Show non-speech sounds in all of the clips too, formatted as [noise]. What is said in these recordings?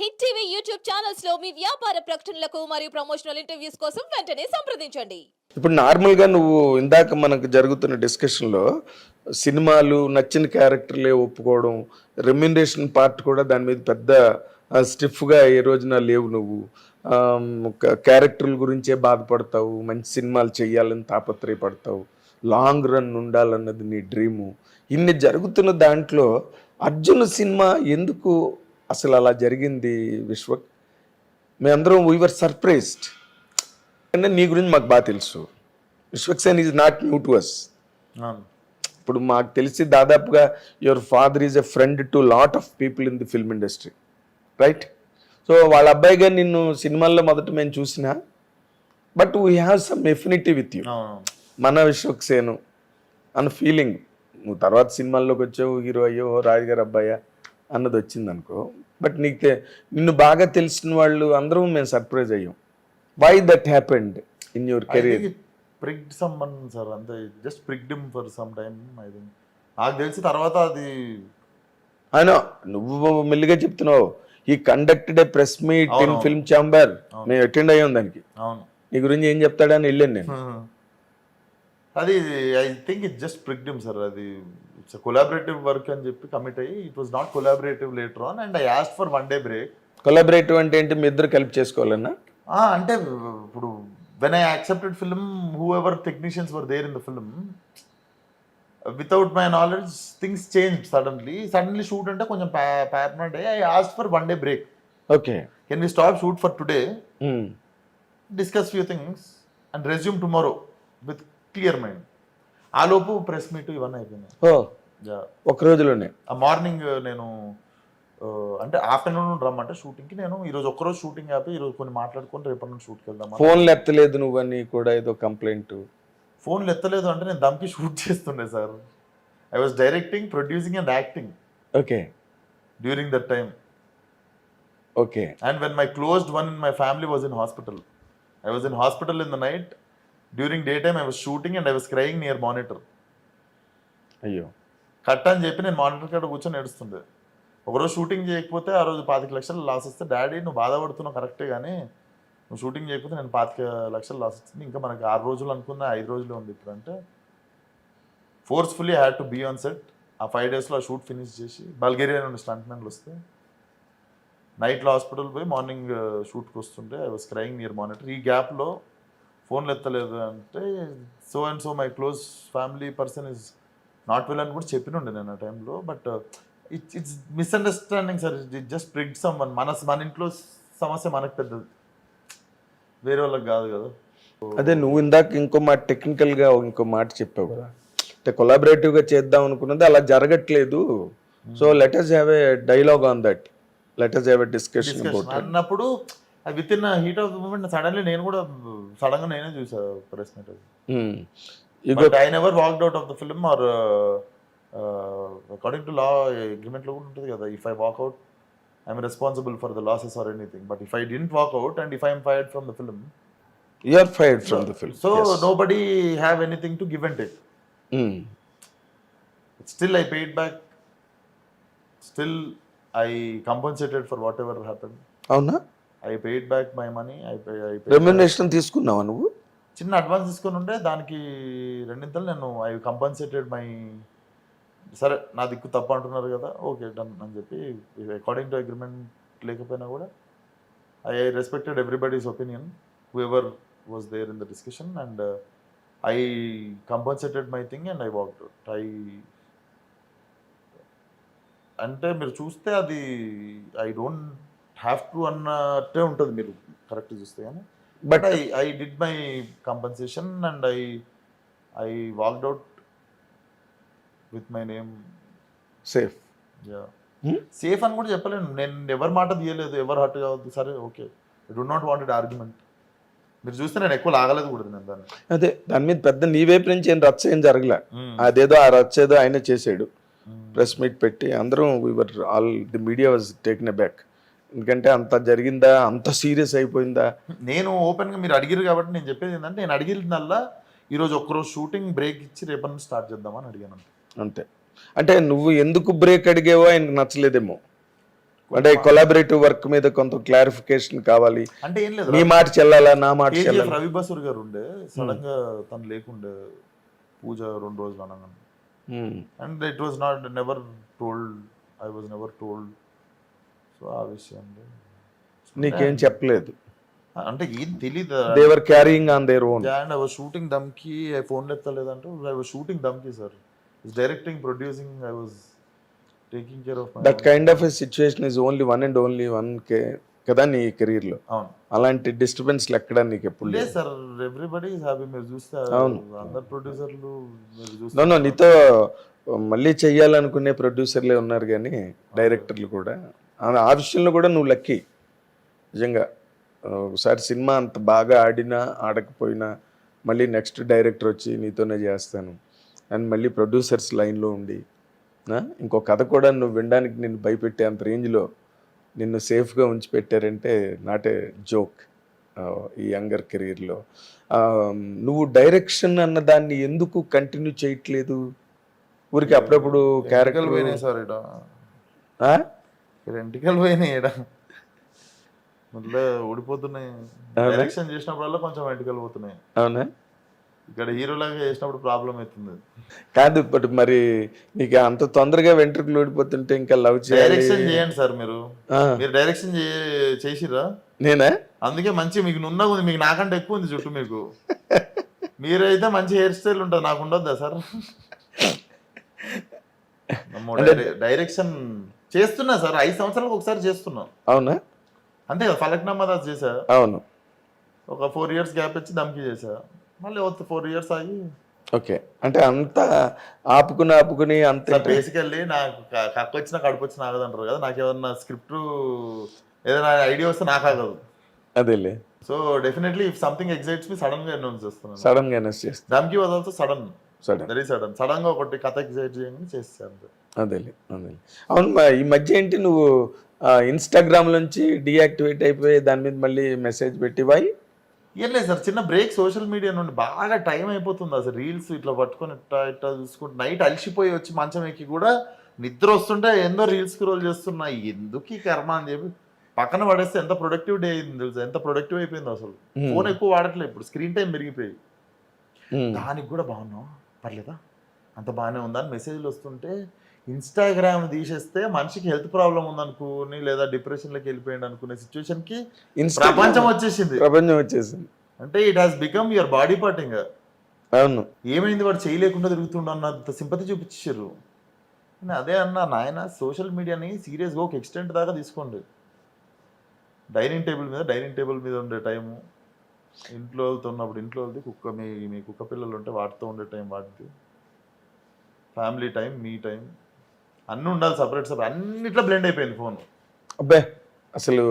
Hit TV YouTube ఛానల్స్లో మీ వ్యాపార ప్రకటనలకు మరియు ప్రమోషనల్ ఇంటర్వ్యూస్ కోసం వెంటనే సంప్రదించండి. ఇప్పుడు నార్మల్గా నువ్వు ఇందాక మనకు జరుగుతున్న డిస్కషన్లో సినిమాలు నచ్చిన క్యారెక్టర్లే ఒప్పుకోవడం రెమ్యునరేషన్ పార్ట్ కూడా దాని మీద పెద్ద స్టిఫ్గా ఏ రోజున లేవు నువ్వు. క్యారెక్టర్ల గురించే బాధపడతావు మంచి సినిమాలు చేయాలని తాపత్రయపడతావు లాంగ్ రన్ ఉండాలన్నది నీ డ్రీము. ఇన్ని జరుగుతున్న దాంట్లో అర్జున్ సినిమా ఎందుకు అసలు అలా జరిగింది విశ్వక్ మేమందరం వీవర్ సర్ప్రైజ్డ్ అంటే నీ గురించి మాకు బాగా తెలుసు. Vishwaksen is not new to us ఇప్పుడు మాకు తెలిసి దాదాపుగా your father is a friend to lot of people in the film industry right so వాళ్ళ అబ్బాయిగా నిన్ను సినిమాల్లో మొదట మేము చూసిన but we have some affinity with you మన విశ్వక్సేను అన్న ఫీలింగ్ నువ్వు తర్వాత సినిమాల్లోకి వచ్చావు హీరో అయ్యో రాజుగారు అబ్బాయా? అన్నది వచ్చింది అనుకో బట్ నీకు నిన్ను బాగా తెలిసిన వాళ్ళు అందరం మేము సర్ప్రైజ్ అయ్యాం. Why that happened in your career triggered someone sir అంతే just triggered for some time I think నాకు తెలిసి తర్వాత అది అయినా నువ్వు మెల్లిగా చెప్తున్నావు. ఈ conducted a press meet in. Film chamber మేము అటెండ్ అయ్యాం దానికి. అవును. నీ గురించి ఏం చెప్తాడని వెళ్ళాను నేను. [laughs] అది I think it just triggered sir అది ఇట్స్ కొలాబరేటివ్ వర్క్ అని చెప్పి కమిట్ అయ్యి it was not collaborative later on and I asked for one day break collaborative అంటే ఏంటి? మీ ఇద్దరు కలిపి చేసుకోవాలన్నా? అంటే ఇప్పుడు when I accepted film whoever technicians were there in the film without my knowledge things change suddenly suddenly shoot అంటే కొంచెం ప్యారనట్ అయ్యి I asked for one day break okay. Can we stop shoot for today discuss few things and resume tomorrow with clear mind ఆ లోపు press meet ఇవన్నీ అయిపోయినాయి. ఓ. ఒక రోజులోనే. ఆ మార్నింగ్ నేను అంటే ఆఫ్టర్నూన్ రమ్మంటే షూటింగ్కి నేను ఈరోజు ఒక్కరోజు షూటింగ్ ఆపి ఈరోజు కొన్ని మాట్లాడుకొని రేపటి నుంచి షూట్కి వెళ్దాం ఫోన్లు ఎత్తలేదు నువ్వని కూడా ఏదో కంప్లైంట్. ఫోన్లు ఎత్తలేదు అంటే నేను దమ్కి షూట్ చేస్తుండే sir. I was directing producing and acting okay. During that time okay. And when my closed one in my family was in hospital I was in hospital in the night during day time I was shooting and I was crying near monitor అయ్యో. Cut అని చెప్పి నేను monitor కాడ కూర్చొని ఏడుస్తుండే. ఒకరోజు shooting చేయకపోతే ఆ రోజు పాతిక లక్షలు లాస్ వస్తే డాడీ నువ్వు బాధపడుతున్నావు కరెక్టే కానీ నువ్వు షూటింగ్ చేయకపోతే నేను పాతిక లక్షలు లాస్ వస్తుంది ఇంకా మనకి ఆరు రోజులు అనుకున్న ఐదు రోజులే ఉంది ఇప్పుడు అంటే forcefully had to be on set ఆ ఫైవ్ డేస్లో ఆ షూట్ ఫినిష్ చేసి బల్గేరియా నుండి స్టంట్ మ్యాన్లు వస్తే నైట్లో హాస్పిటల్ పోయి మార్నింగ్ షూట్కి వస్తుంటే I was crying near monitor ఈ గ్యాప్లో ఫోన్లు ఎత్తలేదు అంటే so and so my close family person is not well అని కూడా చెప్పినుండే నేను ఆ టైంలో but it's it's misunderstanding sir it just ప్రిగ్ someone మన మన ఇంట్లో సమస్య మనకు పెద్దది. వేరే వాళ్ళకి కాదు కదా. అదే నువ్వు ఇందాక ఇంకో మాట టెక్నికల్గా ఇంకో మాట చెప్పావు. కదా అంటే కొలాబరేటివ్గా చేద్దాం అనుకున్నది అలా జరగట్లేదు. So let us have a dialogue on that let us have a discussion Discussion అన్నప్పుడు with in heat of the moment suddenly నేను కూడా సడన్గా నేనే చూసా press meet I never walked out of the film or according to law అగ్రిమెంట్లో కూడా ఉంటుంది కదా if I walk out I'm responsible for the losses or anything but if I didn't walk out and if I'm fired from the film you are fired from the film so nobody have anything to give and take. Still I paid back still I compensated for whatever happen అవునా? I paid back my money I I remuneration తీసుకున్నావా నువ్వు? చిన్న advance తీసుకొని ఉంటే దానికి రెండింతలు నేను I compensated my సరే నా దిక్కు తప్పు అంటున్నారు కదా ఓకే డన్ అని చెప్పి అకార్డింగ్ టు అగ్రిమెంట్ లేకపోయినా కూడా I respected everybody's opinion whoever was there in the discussion and I compensated my thing and I walk out I అంటే మీరు చూస్తే అది ఐ డోంట్ హ్యావ్ టు అన్నట్టే ఉంటుంది మీరు కరెక్ట్ చూస్తే కానీ but I I did my compensation and I I walked out with my name safe Hmm? Safe అని కూడా చెప్పలేను. నేను ఎవరి మాట తీయలేదు ఎవరు హర్ట్ కావద్దు. సరే okay I do not wanted argument మీరు చూస్తే నేను ఎక్కువ లాగలేదు కూడా నేను దాన్ని. అదే దాని మీద పెద్ద నీ వైపు నుంచి ఏం రచ్చ ఏం జరగలే. Hmm. అదేదో ఆ రచ్చ ఏదో ఆయన చేసాడు ప్రెస్ మీట్ పెట్టి అందరం we were all the media was taking back ఎందుకంటే అంత జరిగిందా? అంత సీరియస్ అయిపోయిందా? నేను ఓపెన్గా మీరు అడిగిరు కాబట్టి నేను చెప్పేది ఏంటంటే నేను అడిగినల్లా ఈరోజు ఒక్కరోజు షూటింగ్ బ్రేక్ ఇచ్చి రేపటి స్టార్ట్ చేద్దామని అడిగాను అంతే. అంటే నువ్వు ఎందుకు బ్రేక్ అడిగేవో ఆయనకు నచ్చలేదేమో. అంటే కొలాబరేటివ్ వర్క్ మీద కొంత క్లారిఫికేషన్ కావాలి. అంటే ఏం లేదు నీ మాట చెల్లాలా? నా మాట చెల్లాలా? రవి బసూర్ గారు ఉండే. సడన్గా తను లేకుండే పూజ రెండు రోజులు అనగా. And it was not never told I was never told so ఆ విషయం నీకేం చెప్పలేదు అంటే ఏం తెలీదు they were carrying on their own and I was shooting Dhamki I phone ఎత్తలేదంటే I was shooting Dhamki sir directing producing I was taking care of that kind of a situation is only one and only one కే కదా నీ కెరీర్లో అవును. అలాంటి disturbance ఎక్కడ నీకు ఎప్పుడు లేదు sir everybody happy మీరు చూస్తే అవును. అందరు ప్రొడ్యూసర్లు మీరు నో చూస్తే నో నీతో మళ్ళీ చెయ్యాలనుకునే ప్రొడ్యూసర్లే ఉన్నారు కానీ డైరెక్టర్లు కూడా. ఆ- ఆ విషయంలో కూడా నువ్వు లక్కీ. నిజంగా ఒకసారి సినిమా అంత బాగా ఆడినా ఆడకపోయినా మళ్ళీ నెక్స్ట్ డైరెక్టర్ వచ్చి నీతోనే చేస్తాను. అండ్ మళ్ళీ ప్రొడ్యూసర్స్ లైన్లో ఉండి ఇంకో కథ కూడా నువ్వు వినడానికి నిన్ను భయపెట్టే అంత రేంజ్లో నిన్ను సేఫ్గా ఉంచి పెట్టారంటే నాట్ ఏ జోక్ ఈ యంగర్ కెరీర్లో. నువ్వు డైరెక్షన్ అన్న దాన్ని ఎందుకు కంటిన్యూ చేయట్లేదు? ఊరికి అప్పుడప్పుడు క్యారెక్టర్ పోయినాయి సార్ ఇక్కడ ఎంటికలు పోయినాయి ఇట మళ్ళీ ఊడిపోతున్నాయి? డైరెక్షన్ చేసినప్పుడల్లా కొంచెం ఎంటికలు పోతున్నాయి. అవునా? ఇక్కడ హీరోలాగా చేసినప్పుడు ప్రాబ్లం అవుతుంది. కాదు ఇప్పుడు మరి నీకు అంత తొందరగా వెంట్రుకలు ఊడిపోతుంటే ఇంకా లవ్ చేయాలి. డైరెక్షన్ చేయండి సార్ మీరు. మీరు డైరెక్షన్ చే- చేసిర్రా? నేనా? అందుకే మంచి మీకు నున్నగా ఉంది మీకు నాకంటే ఎక్కువ ఉంది జుట్టు మీకు. మీరైతే మంచి హెయిర్ స్టైల్ ఉంటుంది నాకు ఉండొద్దా సార్? [laughs] డైరెక్షన్ చేస్తున్నా సార్ ఐదు సంవత్సరాలకు ఒకసారి చేస్తున్నా అవునా? అంతే కదా ఫలక్నామా దాస్ చేసా అవును. ఒక ఫోర్ ఇయర్స్ గ్యాప్ వచ్చి దమ్కి చేసా మళ్ళీ ఒక ఫోర్ ఇయర్స్ ఆగి ఓకే. అంటే అంత ఆపుకుని ఆపుకుని అంత బేసికల్లీ నాకు కక్క వచ్చినా కడుపు వచ్చినా ఆగదంటారు కదా నాకు ఏమన్నా స్క్రిప్ట్ ఏదైనా ఐడియా వస్తే నాకు ఆగదు. అదేలే. So definitely if something excites me సడన్గా అనౌన్స్ చేస్తున్నాను. సడన్గా అనౌన్స్ చేస్తా. Dhamki sudden sudden. Very sudden సడన్గా ఒకటి కథ ఎగ్జైట్ చేయండి చేస్తాను అదేలే అదేలే. అవును ఈ మధ్య ఏంటి నువ్వు ఇన్స్టాగ్రామ్ నుంచి డియాక్టివేట్ అయిపోయి దాని మీద మళ్ళీ మెసేజ్ పెట్టి వాయి ఏం లేదు సార్ చిన్న బ్రేక్ సోషల్ మీడియా నుండి బాగా టైం అయిపోతుంది అసలు. రీల్స్ ఇట్లా పట్టుకొని ఇట్లా ఇట్లా చూసుకుంటే నైట్ అలసిపోయి వచ్చి మంచం ఎక్కి కూడా నిద్ర వస్తుంటే ఎందో రీల్స్ స్క్రోల్ చేస్తున్నా. ఎందుకు ఈ కర్మ అని చెప్పి పక్కన పడేస్తే ఎంత ప్రొడక్టివ్ డే అయింది తెలుసా? ఎంత ప్రొడక్టివ్ అయిపోయింది అసలు. Hmm. ఫోన్ ఎక్కువ వాడట్లేదు ఇప్పుడు స్క్రీన్ టైం పెరిగిపోయి. దానికి కూడా బాగున్నావు? పర్లేదా? అంత బాగానే ఉందా? అని మెసేజ్లు వస్తుంటే ఇన్స్టాగ్రామ్ తీసేస్తే మనిషికి హెల్త్ ప్రాబ్లం ఉందనుకుని లేదా డిప్రెషన్లోకి వెళ్ళిపోయింది అనుకునే సిచ్యువేషన్కి ప్రపంచం వచ్చేసింది. ప్రపంచం వచ్చేసింది. అంటే it has become your body part ఇంకా అవును. ఏమైంది? వాడు చేయలేకుండా తిరుగుతుండ అన్నంత సింపతి చూపించారు అదే అన్నా నాయన సోషల్ మీడియాని సీరియస్గా ఒక ఎక్స్టెంట్ దాకా తీసుకోండి. డైనింగ్ టేబుల్ మీద డైనింగ్ టేబుల్ మీద ఉండే టైము ఇంట్లో వాళ్ళతో ఉన్నప్పుడు ఇంట్లో వాళ్ళది కుక్క మీ మీ కుక్క పిల్లలు ఉంటే వాటితో ఉండే time వాటిది. Family time me time. అన్నీ ఉండాలి సపరేట్ సపరేట్. అన్నిట్లో బ్లెండ్ అయిపోయింది ఫోన్. అబ్బే అసలు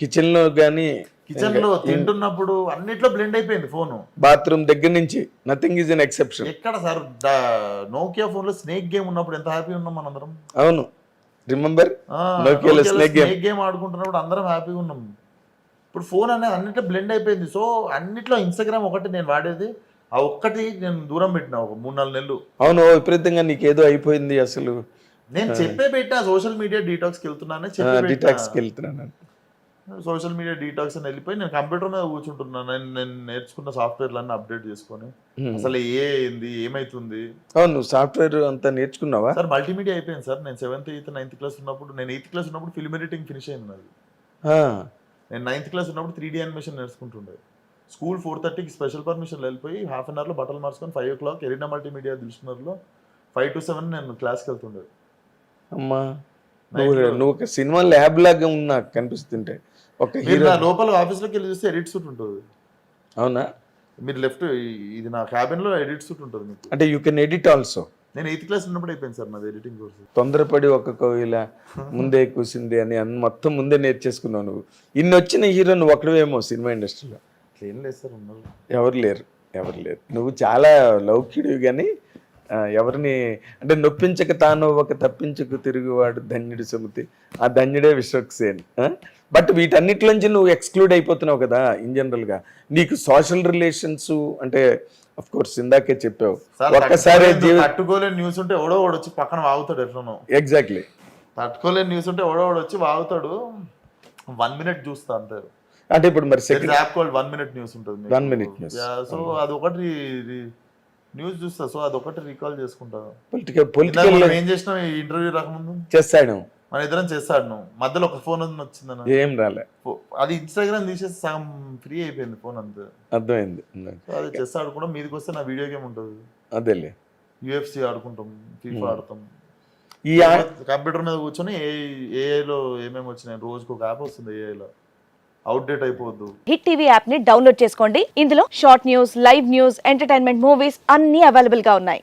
కిచెన్లో కానీ కిచెన్లో తింటున్నప్పుడు అన్నిట్లో బ్లెండ్ అయిపోయింది ఫోను. బాత్రూమ్ దగ్గర నుంచి నథింగ్ ఈజ్ అన్ ఎక్సెప్షన్ ఎక్కడ సార్ నోకియా ఫోన్లో స్నేక్ గేమ్ ఉన్నప్పుడు ఎంత హ్యాపీ ఉన్నాం మనందరం? అవును. రిమెంబర్ ఆ, Nokia లో Nokia లో snake game. snake game ఆడుకుంటున్నప్పుడు అందరం హ్యాపీగా ఉన్నాం. ఇప్పుడు ఫోన్ అనేది అన్నిట్లో బ్లెండ్ అయిపోయింది. సో అన్నిట్లో ఇన్స్టాగ్రామ్ ఒకటి నేను వాడేది. ఆ ఒక్కటి నేను దూరం పెట్టిన ఒక మూడు నాలుగు నెలలు. అవును విపరీతంగా నీకేదో అయిపోయింది అసలు. నేను చెప్పే పెట్టా సోషల్ మీడియా డీటాక్స్కి వెళ్తున్నానని చెప్పి డిటాక్స్కి వెళ్తున్నాను సోషల్ మీడియా డీటాక్స్ అని వెళ్ళిపోయి నేను కంప్యూటర్ మీద కూర్చుంటున్నాను నేను నేను నేర్చుకున్న సాఫ్ట్వేర్లన్నీ అప్డేట్ చేసుకొని. అసలు ఏ ఏంది ఏమైతుంది? అవును సాఫ్ట్వేర్ అంతా నేర్చుకున్నావా? సార్ మల్టీమీడియా అయిపోయింది సార్. నేను సెవెంత్ ఎయిత్ నైన్త్ క్లాస్ ఉన్నప్పుడు నేను ఎయిత్ క్లాస్ ఉన్నప్పుడు ఫిల్మ్ ఎడిటింగ్ ఫినిష్ అయింది నాది. నేను నైన్త్ క్లాస్ ఉన్నప్పుడు త్రీ డీ యానిమేషన్ నేర్చుకుంటుండే. స్కూల్ ఫోర్ థర్టీకి స్పెషల్ పర్మిషన్ వెళ్ళిపోయి హాఫ్ అన్ అవర్లో బట్టలు మార్చుకొని five o'clock Arena multimedia దిల్షనర్లో ఫైవ్ టు సెవెన్ నేను క్లాస్కి వెళ్తుండే. అమ్మా నువ్వు ఒక సినిమా ల్యాబ్ లాగా ఉన్నా కనిపిస్తుంటే. ఒక హీరో లోపల ఆఫీస్లోకి వెళ్ళి చూస్తే ఎడిట్ సూట్ ఉంటుంది. అవునా? మీరు లెఫ్ట్ ఇది నా క్యాబిన్లో ఎడిట్ సూట్ ఉంటుంది అంటే యూ కెన్ ఎడిట్ ఆల్సో నేను ఎయిత్ క్లాస్ ఉన్నప్పుడు అయిపోయింది సార్ నాది ఎడిటింగ్ కోర్స్ తొందరపడి ఒక కోయిల ముందే కూసింది అని అన్ని మొత్తం ముందే నేర్చేసుకున్నావు నువ్వు. ఇన్ని వచ్చిన హీరో నువ్వు ఒక్కడవేమో సినిమా ఇండస్ట్రీలో. ఏం లేదు సార్ ఉన్నారు ఎవరు లేరు ఎవరు లేరు. నువ్వు చాలా లౌక్యుడివి కానీ ఎవరిని అంటే నొప్పించక తాను ఒక తప్పించకు తిరుగువాడు ధన్యుడి సుమతి. ఆ ధన్యుడే విశ్వక్సేన్ బట్ వీటన్నిటిలోంచి నువ్వు ఎక్స్క్లూడ్ అయిపోతున్నావు కదా ఇన్ జనరల్గా నీకు సోషల్ రిలేషన్స్ అంటే అఫ్ కోర్స్ ఇందాకే చెప్పావు. సార్ ఒక్కసారి తట్టుకోలేని- న్యూస్ ఉంటే ఎవడో వాడు వచ్చి పక్కన వాగుతాడు ఎట్లనో. ఎగ్జాక్ట్లీ తట్టుకోలేని న్యూస్ ఉంటే ఎవడోడు వచ్చి వాగుతాడు. వన్ మినిట్ చూస్తా అంతే అంటే ఇప్పుడు మరి second app called one minute news ఉంటుంది One minute news. సో అది ఒకటి న్యూస్ చూస్తా సో అది ఒకటి రీకాల్ చేసుకుంటా. పొలిటికల్ పొలిటికల్ ఏం చేసినాం? ఇంటర్వ్యూ రాకముందు? చేస్తాడు మన ఇద్దరం చేస్తాడు నువ్వు. మధ్యలో ఒక ఫోన్ వచ్చిందన్న ఏం రాలే. అది ఇన్స్టాగ్రామ్ తీసేసి సగం ఫ్రీ అయిపోయింది ఫోన్ అంతే. అర్థమైంది. అది చెస్ ఆడుకుంటాం మీదకి వస్తే నా వీడియో గేమ్ ఉంటుంది. అదేలే. యూఎఫ్సి ఆడుకుంటాం ఫీఫా ఆడతాం. ఈ కంప్యూటర్ మీద కూర్చొని ఏఐలో ఏమేమి వచ్చినాయి? రోజుకి ఒక యాప్ వస్తుంది ఏఐలో అవుట్డేట్ అయిపోవద్దు. హిట్ టీవీ యాప్ని డౌన్లోడ్ చేసుకోండి. ఇందులో short news live news entertainment movies అన్ని అవైలబుల్గా ఉన్నాయి.